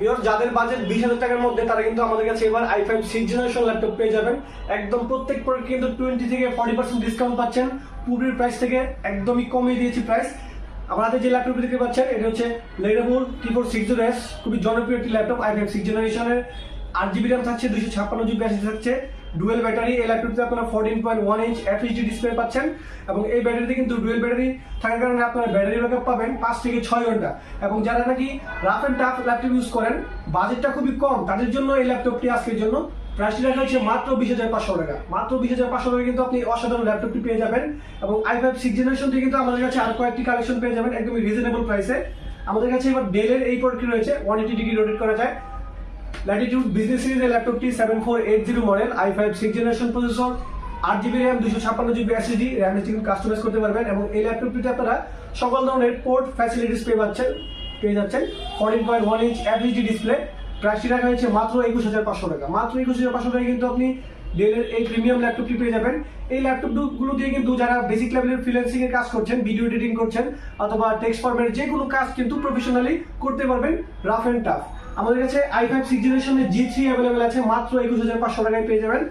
Because যাদের budget বিশ হাজার টাকার মধ্যে, তারা কিন্তু আমাদের কাছে এবার I five six generation laptop পেয়ে যাবেন। একদম প্রত্যেক প্রোডাক্ট কিন্তু টোয়েন্টি থেকে ফর্টি পার্সেন্ট ডিসকাউন্ট পাচ্ছেন। পুরীর প্রাইস থেকে একদমই কমিয়ে দিয়েছি প্রাইস আমাদের যে ল্যাপটপটি দেখতে পাচ্ছেন, এটা হচ্ছে Lenovo T four six zero S খুবই জনপ্রিয় একটি ল্যাপটপ আই ফাইভ সিক্স জেনারেশনের আট জিবি র্যাম থাকছে দুশো ছাপ্পান্ন জিবি থাকছে। ডুয়েল ব্যাটারি এই ল্যাপটপটিতে আপনারা fourteen point one inch FHD display পাচ্ছেন এবং এই ব্যাটারিতে কিন্তু ডুয়েল ব্যাটারি থাকার কারণে আপনারা ব্যাটারি ব্যাকআপ পাবেন পাঁচ থেকে ছয় ঘণ্টা। এবং যারা নাকি rough and tough laptop use করেন বাজেটটা খুবই কম, তাদের জন্য এই ল্যাপটপটি আজকের জন্য। প্রাইসটি রাখা হচ্ছে মাত্র বিশ হাজার পাঁচশো টাকা। মাত্র বিশ হাজার পাঁচশো টাকা কিন্তু আপনি অসাধারণ ল্যাপটপটি পেয়ে যাবেন এবং আই ফাইভ সিক্স জেনারেশন থেকে কিন্তু আমাদের কাছে আর কয়েকটি কালেকশন পেয়ে যাবেন একদমই রিজনেবল প্রাইসে আমাদের কাছে এবার ডেলের এই প্রোডাক্টটি রয়েছে ওয়ান এইটি ডিগ্রি রোটেট করা যায়। ল্যাটিটিউড বিজনেস সিরিজের ল্যাপটপটি seven four eight zero model I five six generation processor আট জিবি র্যাম দুশো ছাপ্পান্ন জিবি এসএসডি র্যাম কিন্তু কাস্টমাইজ করতে পারবেন এবং এই ল্যাপটপটিতে আপনারা সকল ধরনের পোর্ট ফ্যাসিলিটিস পেয়ে পাচ্ছেন, পেয়ে যাচ্ছেন fourteen point one inch FHD display প্রাইসটি রাখা হয়েছে মাত্র একুশ হাজার পাঁচশো টাকা। মাত্র একুশ হাজার পাঁচশো টাকা কিন্তু আপনি ডেলের এই প্রিমিয়াম ল্যাপটপটি পেয়ে যাবেন। এই ল্যাপটপগুলো দিয়ে কিন্তু যারা বেসিক লেভেলের ফ্রিল্যান্সিং এর কাজ করছেন ভিডিও এডিটিং করছেন, অথবা টেক্সট ফর্মের যে কোনো কাজ কিন্তু প্রফেশনালি করতে পারবেন রাফ অ্যান্ড টাফ আমাদের কাছে আই ফাইভ সিক্স জেনারেশনের জি থ্রি অ্যাভেলেবেল আছে, মাত্র একুশ হাজার পাঁচশো টাকায় পেয়ে যাবেন।